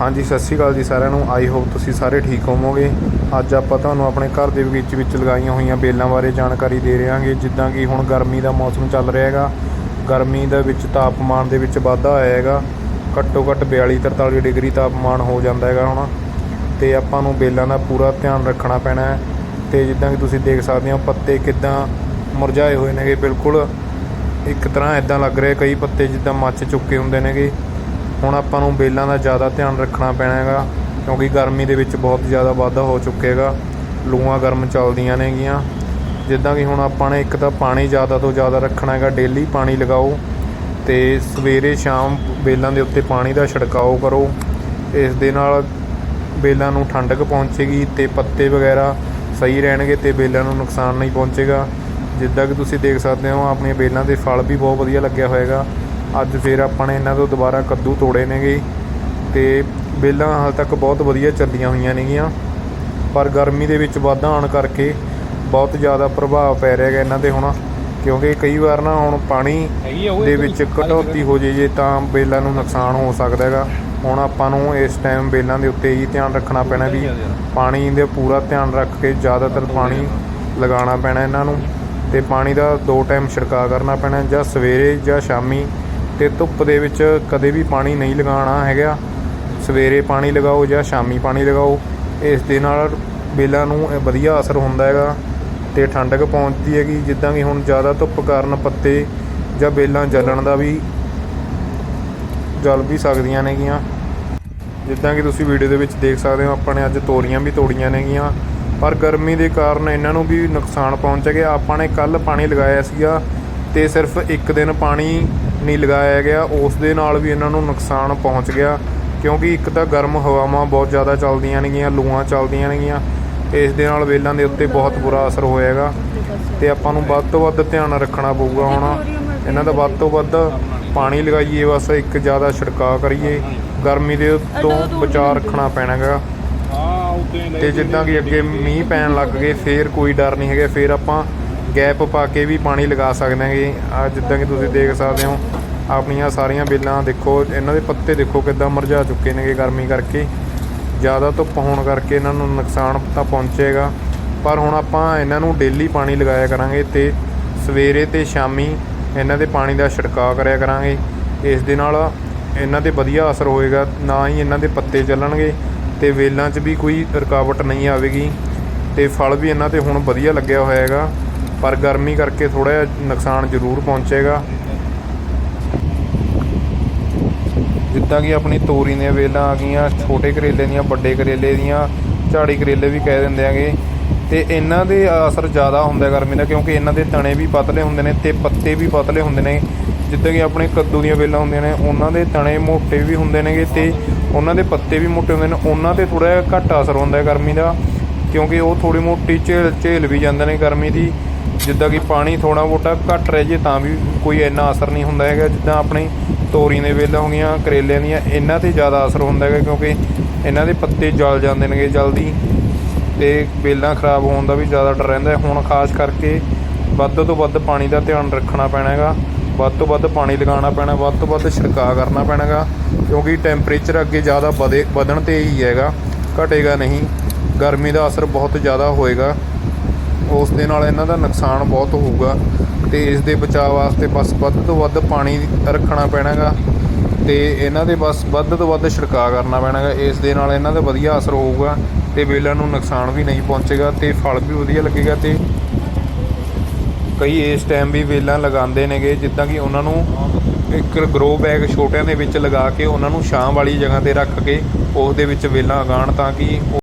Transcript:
ਹਾਂਜੀ, ਸਤਿ ਸ਼੍ਰੀ ਅਕਾਲ ਜੀ ਸਾਰਿਆਂ ਨੂੰ। ਆਈ ਹੋਪ ਤੁਸੀਂ ਸਾਰੇ ਠੀਕ ਹੋਵੋਗੇ। ਅੱਜ ਆਪਾਂ ਤੁਹਾਨੂੰ ਆਪਣੇ ਘਰ ਦੇ ਬਗੀਚੇ ਵਿੱਚ ਲਗਾਈਆਂ ਹੋਈਆਂ ਬੇਲਾਂ ਬਾਰੇ ਜਾਣਕਾਰੀ ਦੇ ਰਹੇ ਹਾਂਗੇ ਜਿੱਦਾਂ ਕਿ ਹੁਣ ਗਰਮੀ ਦਾ ਮੌਸਮ ਚੱਲ ਰਿਹਾ ਹੈਗਾ। ਗਰਮੀ ਦੇ ਵਿੱਚ ਤਾਪਮਾਨ ਦੇ ਵਿੱਚ ਵਾਧਾ ਆਇਆ ਹੈਗਾ। ਘੱਟੋ ਘੱਟ 42 43 ਡਿਗਰੀ ਤਾਪਮਾਨ ਹੋ ਜਾਂਦਾ ਹੈਗਾ ਹੁਣ। ਤੇ ਆਪਾਂ ਨੂੰ ਬੇਲਾਂ ਦਾ ਪੂਰਾ ਧਿਆਨ ਰੱਖਣਾ ਪੈਣਾ ਹੈ। ਤੇ ਜਿੱਦਾਂ ਕਿ ਤੁਸੀਂ ਦੇਖ ਸਕਦੇ ਹੋ, ਪੱਤੇ ਕਿੱਦਾਂ ਮੁਰਝਾਏ ਹੋਏ ਨੇਗੇ। ਬਿਲਕੁਲ ਇੱਕ ਤਰ੍ਹਾਂ ਇਦਾਂ ਲੱਗ ਰਿਹਾ ਕਈ ਪੱਤੇ ਜਿੱਦਾਂ ਮੱਚ ਚੁੱਕੇ ਹੁੰਦੇ ਨੇਗੇ। ਹੁਣ ਆਪਾਂ ਨੂੰ ਬੇਲਾਂ ਦਾ ਜ਼ਿਆਦਾ ਧਿਆਨ ਰੱਖਣਾ ਪੈਣਾ ਹੈਗਾ ਕਿਉਂਕਿ ਗਰਮੀ ਦੇ ਵਿੱਚ ਬਹੁਤ ਜ਼ਿਆਦਾ ਵਾਧਾ ਹੋ ਚੁੱਕੇਗਾ। ਲੂਆਂ ਗਰਮ ਚੱਲਦੀਆਂ ਨੇਗੀਆਂ। ਜਿੱਦਾਂ ਕਿ ਹੁਣ ਆਪਾਂ ਨੇ ਇੱਕ ਤਾਂ ਪਾਣੀ ਜ਼ਿਆਦਾ ਤੋਂ ਜ਼ਿਆਦਾ ਰੱਖਣਾ ਹੈਗਾ, ਡੇਲੀ ਪਾਣੀ ਲਗਾਓ ਤੇ ਸਵੇਰੇ ਸ਼ਾਮ ਬੇਲਾਂ ਦੇ ਉੱਤੇ ਪਾਣੀ ਦਾ ਛਿੜਕਾਓ ਕਰੋ। ਇਸ ਦੇ ਨਾਲ ਬੇਲਾਂ ਨੂੰ ਠੰਡਕ ਪਹੁੰਚੇਗੀ ਤੇ ਪੱਤੇ ਵਗੈਰਾ ਸਹੀ ਰਹਿਣਗੇ ਤੇ ਬੇਲਾਂ ਨੂੰ ਨੁਕਸਾਨ ਨਹੀਂ ਪਹੁੰਚੇਗਾ। ਜਿੱਦਾਂ ਕਿ ਤੁਸੀਂ ਦੇਖ ਸਕਦੇ ਹੋ, ਆਪਣੀਆਂ ਬੇਲਾਂ ਦੇ ਫਲ ਵੀ ਬਹੁਤ ਵਧੀਆ ਲੱਗਿਆ ਹੋਏਗਾ। ਅੱਜ ਫਿਰ ਆਪਾਂ ਨੇ ਇਹਨਾਂ ਤੋਂ ਦੁਬਾਰਾ ਕੱਦੂ ਤੋੜੇ ਨੇਗੇ ਤੇ ਬੇਲਾਂ ਹਾਲ ਤੱਕ ਬਹੁਤ ਵਧੀਆ ਚੱਲੀਆਂ ਹੋਈਆਂ ਨੇਗੀਆਂ। ਪਰ ਗਰਮੀ ਦੇ ਵਿੱਚ ਵਾਧਾ ਆਉਣ ਕਰਕੇ ਬਹੁਤ ਜ਼ਿਆਦਾ ਪ੍ਰਭਾਵ ਪੈ ਰਿਹਾ ਹੈਗਾ ਇਹਨਾਂ ਤੇ ਹੁਣ ਕਿਉਂਕਿ ਕਈ ਵਾਰ ਨਾ ਹੁਣ ਪਾਣੀ ਦੇ ਵਿੱਚ ਕਟੌਤੀ ਹੋ ਜੇ ਜੇ ਤਾਂ ਬੇਲਾਂ ਨੂੰ ਨੁਕਸਾਨ ਹੋ ਸਕਦਾ ਹੈਗਾ। ਹੁਣ ਆਪਾਂ ਨੂੰ ਇਸ ਟਾਈਮ ਬੇਲਾਂ ਦੇ ਉੱਤੇ ਹੀ ਧਿਆਨ ਰੱਖਣਾ ਪੈਣਾ ਵੀ ਪਾਣੀ ਦੇ ਪੂਰਾ ਧਿਆਨ ਰੱਖ ਕੇ ਜ਼ਿਆਦਾਤਰ ਪਾਣੀ ਲਗਾਉਣਾ ਪੈਣਾ ਇਹਨਾਂ ਨੂੰ ਤੇ ਪਾਣੀ ਦਾ ਦੋ ਟਾਈਮ ਛਿੜਕਾਅ ਕਰਨਾ ਪੈਣਾ ਜਾਂ ਸਵੇਰੇ ਜਾਂ ਸ਼ਾਮੀ ਤੇ ਧੁੱਪ ਦੇ ਵਿੱਚ ਕਦੇ ਵੀ ਪਾਣੀ ਨਹੀਂ ਲਗਾਉਣਾ ਹੈਗਾ। ਸਵੇਰੇ ਪਾਣੀ ਲਗਾਓ ਜਾਂ ਸ਼ਾਮੀ ਪਾਣੀ ਲਗਾਓ, ਇਸ ਦੇ ਨਾਲ ਬੇਲਾਂ ਨੂੰ ਵਧੀਆ ਅਸਰ ਹੁੰਦਾ ਹੈਗਾ ਤੇ ਠੰਡਕ ਪਹੁੰਚਦੀ ਹੈਗੀ। ਜਿੱਦਾਂ ਕਿ ਹੁਣ ਜ਼ਿਆਦਾ ਧੁੱਪ ਕਾਰਨ ਪੱਤੇ ਜਾਂ ਬੇਲਾਂ ਜਲਣ ਦਾ ਵੀ ਜਲ ਵੀ ਸਕਦੀਆਂ ਨੇਗੀਆਂ। ਜਿੱਦਾਂ ਕਿ ਤੁਸੀਂ ਵੀਡੀਓ ਦੇ ਵਿੱਚ ਦੇਖ ਸਕਦੇ ਹੋ, ਆਪਾਂ ਨੇ ਅੱਜ ਤੋਰੀਆਂ ਵੀ ਤੋੜੀਆਂ ਨੇਗੀਆਂ। ਪਰ ਗਰਮੀ ਦੇ ਕਾਰਨ ਇਹਨਾਂ ਨੂੰ ਵੀ ਨੁਕਸਾਨ ਪਹੁੰਚ ਗਿਆ। ਆਪਾਂ ਨੇ ਕੱਲ ਪਾਣੀ ਲਗਾਇਆ ਸੀਗਾ ਤੇ ਸਿਰਫ ਇੱਕ ਦਿਨ ਪਾਣੀ ਨਹੀਂ ਲਗਾਇਆ ਗਿਆ, ਉਸ ਦੇ ਨਾਲ ਵੀ ਇਹਨਾਂ ਨੂੰ ਨੁਕਸਾਨ ਪਹੁੰਚ ਗਿਆ, ਕਿਉਂਕਿ ਇੱਕ ਤਾਂ ਗਰਮ ਹਵਾਵਾਂ ਬਹੁਤ ਜ਼ਿਆਦਾ ਚੱਲਦੀਆਂ ਨੇਗੀਆਂ, ਲੂਆਂ ਚੱਲਦੀਆਂ ਨੇਗੀਆਂ ਇਸ ਦੇ ਨਾਲ ਵੇਲਾਂ ਦੇ ਉੱਤੇ ਬਹੁਤ ਬੁਰਾ ਅਸਰ ਹੋਏਗਾ, ਤੇ ਆਪਾਂ ਨੂੰ ਵੱਧ ਤੋਂ ਵੱਧ ਧਿਆਨ ਰੱਖਣਾ ਪਊਗਾ ਹੁਣ, ਇਹਨਾਂ ਦਾ ਵੱਧ ਤੋਂ ਵੱਧ ਪਾਣੀ ਲਗਾਈਏ, ਬਸ ਇੱਕ ਜ਼ਿਆਦਾ ਛਿੜਕਾਅ ਕਰੀਏ, ਗਰਮੀ ਦੇ ਤੋਂ ਬਚਾਅ ਰੱਖਣਾ ਪੈਣਾਗਾ। ਤੇ ਜਿੱਦਾਂ ਕਿ ਅੱਗੇ ਮੀਂਹ ਪੈਣ ਲੱਗ ਗਏ, ਫੇਰ ਕੋਈ ਡਰ ਨਹੀਂ ਹੈਗਾ, ਫੇਰ ਆਪਾਂ ਗੈਪ ਪਾ ਕੇ ਵੀ ਪਾਣੀ ਲਗਾ ਸਕਦੇ ਹਾਂਗੇ ਆ ਜਿੱਦਾਂ ਕਿ ਤੁਸੀਂ ਦੇਖ ਸਕਦੇ ਹੋ, ਆਪਣੀਆਂ ਸਾਰੀਆਂ ਬੇਲਾਂ ਦੇਖੋ, ਇਹਨਾਂ ਦੇ ਪੱਤੇ ਦੇਖੋ ਕਿੱਦਾਂ ਮਰਝਾ ਚੁੱਕੇ ਨੇਗੇ ਗਰਮੀ ਕਰਕੇ। ਜ਼ਿਆਦਾ ਧੁੱਪ ਹੋਣ ਕਰਕੇ ਇਹਨਾਂ ਨੂੰ ਨੁਕਸਾਨ ਤਾਂ ਪਹੁੰਚੇਗਾ। ਪਰ ਹੁਣ ਆਪਾਂ ਇਹਨਾਂ ਨੂੰ ਡੇਲੀ ਪਾਣੀ ਲਗਾਇਆ ਕਰਾਂਗੇ ਤੇ ਸਵੇਰੇ ਤੇ ਸ਼ਾਮੀ ਇਹਨਾਂ ਦੇ ਪਾਣੀ ਦਾ ਛਿੜਕਾਅ ਕਰਿਆ ਕਰਾਂਗੇ। ਇਸ ਦੇ ਨਾਲ ਇਹਨਾਂ ਤੇ ਵਧੀਆ ਅਸਰ ਹੋਏਗਾ, ਨਾ ਹੀ ਇਹਨਾਂ ਦੇ ਪੱਤੇ ਚੱਲਣਗੇ ਤੇ ਵੇਲਾਂ 'ਚ ਵੀ ਕੋਈ ਰੁਕਾਵਟ ਨਹੀਂ ਆਵੇਗੀ ਤੇ ਫਲ ਵੀ ਇਹਨਾਂ ਤੇ ਹੁਣ ਵਧੀਆ ਲੱਗਿਆ ਹੋਇਆ ਹੈਗਾ ਪਰ ਗਰਮੀ ਕਰਕੇ ਥੋੜਾ ਜਿਹਾ ਨੁਕਸਾਨ ਜ਼ਰੂਰ ਪਹੁੰਚੇਗਾ। ਜਿੱਦਾਂ ਕਿ ਆਪਣੀ ਤੋਰੀ ਦੀਆਂ ਵੇਲਾਂ ਆ ਗਈਆਂ, ਛੋਟੇ ਕਰੇਲੇ ਦੀਆਂ, ਵੱਡੇ ਕਰੇਲੇ ਦੀਆਂ, ਝਾੜੀ ਕਰੇਲੇ ਵੀ ਕਹਿ ਦਿੰਦੇ ਆਗੇ। ਤੇ ਇਹਨਾਂ ਦੇ ਅਸਰ ਜ਼ਿਆਦਾ ਹੁੰਦਾ ਗਰਮੀ ਦਾ, ਕਿਉਂਕਿ ਇਹਨਾਂ ਦੇ ਤਣੇ ਵੀ ਪਤਲੇ ਹੁੰਦੇ ਨੇ ਤੇ ਪੱਤੇ ਵੀ ਪਤਲੇ ਹੁੰਦੇ ਨੇ। ਜਿੱਦਾਂ ਕਿ ਆਪਣੇ ਕੱਦੂ ਦੀਆਂ ਵੇਲਾਂ ਹੁੰਦੀਆਂ ਨੇ, ਉਹਨਾਂ ਦੇ ਤਣੇ ਮੋਟੇ ਵੀ ਹੁੰਦੇ ਨੇਗੇ ਤੇ ਉਹਨਾਂ ਦੇ ਪੱਤੇ ਵੀ ਮੋਟੇ ਹੁੰਦੇ ਨੇ। ਉਹਨਾਂ ਤੇ ਥੋੜਾ ਜਿਹਾ ਘੱਟ ਅਸਰ ਹੁੰਦਾ ਹੈ ਗਰਮੀ ਦਾ, ਕਿਉਂਕਿ ਉਹ ਥੋੜੀ ਮੋਟੀ ਝੇਲ ਝੇਲ ਵੀ ਜਾਂਦੇ ਨੇ ਗਰਮੀ ਦੀ। ਜਿੱਦਾਂ ਕਿ ਪਾਣੀ ਥੋੜਾ ਮੋਟਾ ਘੱਟ ਰਹਿ ਜੇ ਤਾਂ ਵੀ ਕੋਈ ਇੰਨਾ ਅਸਰ ਨਹੀਂ ਹੁੰਦਾ ਹੈਗਾ। ਜਿੱਦਾਂ ਆਪਣੀ ਤੋਰੀ ਦੇ ਵੇਲਾਂ ਹੋ ਗਈਆਂ, ਕਰੇਲਿਆਂ ਦੀਆਂ, ਇਹਨਾਂ ਤੇ ਜ਼ਿਆਦਾ ਅਸਰ ਹੁੰਦਾ ਹੈਗਾ ਕਿਉਂਕਿ ਇਹਨਾਂ ਦੇ ਪੱਤੇ ਜਲ ਜਾਂਦੇ ਨੇਗੇ ਜਲਦੀ ਤੇ ਵੇਲਾਂ ਖਰਾਬ ਹੋਣ ਦਾ ਵੀ ਜ਼ਿਆਦਾ ਡਰ ਰਹਿੰਦਾ। ਹੁਣ ਖਾਸ ਕਰਕੇ ਵੱਧ ਤੋਂ ਵੱਧ ਪਾਣੀ ਦਾ ਧਿਆਨ ਰੱਖਣਾ ਪੈਣਾ ਹੈਗਾ। ਵੱਧ ਤੋਂ ਵੱਧ ਪਾਣੀ ਲਗਾਉਣਾ ਪੈਣਾ, ਵੱਧ ਤੋਂ ਵੱਧ ਛਿੜਕਾਅ ਕਰਨਾ ਪੈਣਾ ਹੈਗਾ ਕਿਉਂਕਿ ਟੈਂਪਰੇਚਰ ਅੱਗੇ ਜ਼ਿਆਦਾ ਵਧੇ, ਵਧਣ ਤੇ ਹੀ ਹੈਗਾ, ਘਟੇਗਾ ਨਹੀਂ। ਗਰਮੀ ਦਾ ਅਸਰ ਬਹੁਤ ਜ਼ਿਆਦਾ ਹੋਏਗਾ। ਉਸ ਦੇ ਨਾਲ ਇਹਨਾਂ ਦਾ ਨੁਕਸਾਨ ਬਹੁਤ ਹੋਊਗਾ ਤੇ ਇਸ ਦੇ ਬਚਾਅ ਵਾਸਤੇ ਬਸ ਵੱਧ ਤੋਂ ਵੱਧ ਪਾਣੀ ਰੱਖਣਾ ਪੈਣਾਗਾ ਤੇ ਇਹਨਾਂ ਦੇ ਬਸ ਵੱਧ ਤੋਂ ਵੱਧ ਛਿੜਕਾਅ ਕਰਨਾ ਪੈਣਾਗਾ। ਇਸ ਦੇ ਨਾਲ ਇਹਨਾਂ ਦਾ ਵਧੀਆ ਅਸਰ ਹੋਊਗਾ ਤੇ ਵੇਲਾਂ ਨੂੰ ਨੁਕਸਾਨ ਵੀ ਨਹੀਂ ਪਹੁੰਚੇਗਾ ਤੇ ਫਲ ਵੀ ਵਧੀਆ ਲੱਗੇਗਾ ਤੇ ਕਈ ਇਸ ਟਾਈਮ ਵੀ ਵੇਲਾਂ ਲਗਾਉਂਦੇ ਨੇਗੇ, ਜਿੱਦਾਂ ਕਿ ਉਹਨਾਂ ਨੂੰ ਇੱਕ ਗਰੋ ਬੈਗ ਛੋਟਿਆਂ ਦੇ ਵਿੱਚ ਲਗਾ ਕੇ ਉਹਨਾਂ ਨੂੰ ਛਾਂ ਵਾਲੀ ਜਗ੍ਹਾ ਤੇ ਰੱਖ ਕੇ ਉਸ ਦੇ ਵਿੱਚ ਵੇਲਾਂ ਉਗਾਉਣ ਤਾਂ ਕਿ ਉਹ